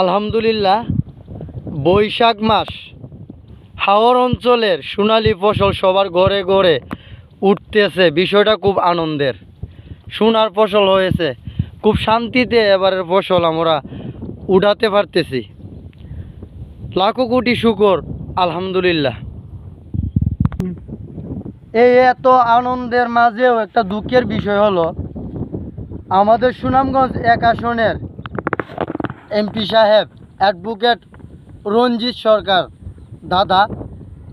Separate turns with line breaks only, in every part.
আলহামদুলিল্লাহ, বৈশাখ মাস, হাওর অঞ্চলের সোনালি ফসল সবার ঘরে ঘরে উঠতেছে, বিষয়টা খুব আনন্দের। সোনার ফসল হয়েছে, খুব শান্তিতে এবারের ফসল আমরা উঠাতে পারতেছি। লাখো কোটি শুকর, আলহামদুলিল্লাহ। এই এত আনন্দের মাঝেও একটা দুঃখের বিষয় হলো, আমাদের সুনামগঞ্জ এক আসনের এমপি সাহেব অ্যাডভোকেট রঞ্জিত সরকার। দাদা,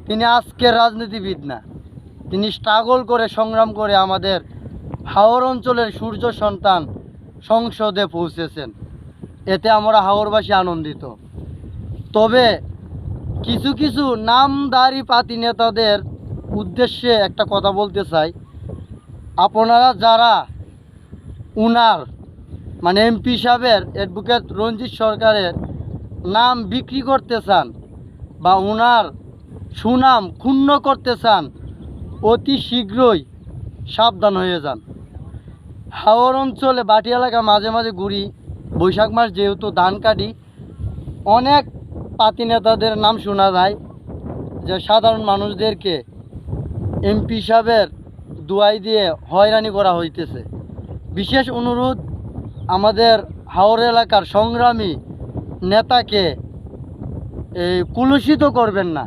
তিনি আজকের রাজনীতিবিদ না। তিনি স্ট্রাগল করে সংগ্রাম করে আমাদের হাওর অঞ্চলের সূর্য সন্তান সংসদে পৌঁছেছেন। এতে আমরা হাওরবাসী আনন্দিত। তবে কিছু কিছু নামদারি পাতি নেতাদের উদ্দেশ্যে একটা কথা বলতে চাই। আপনারা যারা উনার মানে এমপি সাহেবের অ্যাডভোকেট রঞ্জিত সরকারের নাম বিক্রি করতে চান বা ওনার সুনাম ক্ষুণ্ণ করতে চান, অতি শীঘ্রই সাবধান হয়ে যান। হাওর অঞ্চলে, বাটি এলাকা মাঝে মাঝে ঘুরি, বৈশাখ মাস যেহেতু ধান কাটি, অনেক পাতি নেতাদের নাম শোনা যায় যে সাধারণ মানুষদেরকে এমপি সাহেবের দুয়াই দিয়ে হয়রানি করা হইতেছে। বিশেষ অনুরোধ আমাদের হাওর এলাকার সংগ্রামী নেতাকে এই কুলুষিত করবেন না।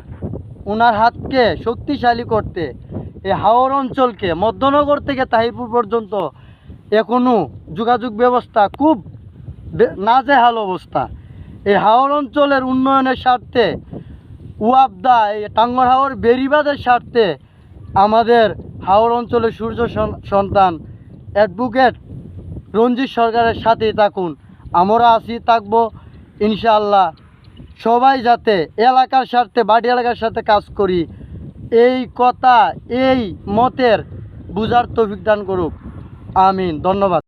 ওনার হাতকে শক্তিশালী করতে এই হাওর অঞ্চলকে, মধ্যনগর থেকে তাহিপুর পর্যন্ত এখনও যোগাযোগ ব্যবস্থা খুব নাজেহাল অবস্থা। এই হাওর অঞ্চলের উন্নয়নের স্বার্থে ওয়াবদা এই টাঙ্গর হাওর বেরিবাদের স্বার্থে আমাদের হাওর অঞ্চলের সূর্য সন- সন্তান অ্যাডভোকেট রঞ্জিত সরকারের সাথে থাকুন। আমরা আছি, থাকব ইনশাআল্লাহ। সবাই যাতে এলাকার স্বার্থে, বাড়ি এলাকার সাথে কাজ করি, এই কথা, এই মতের বুঝার তৌফিক দান করুক। আমিন। ধন্যবাদ।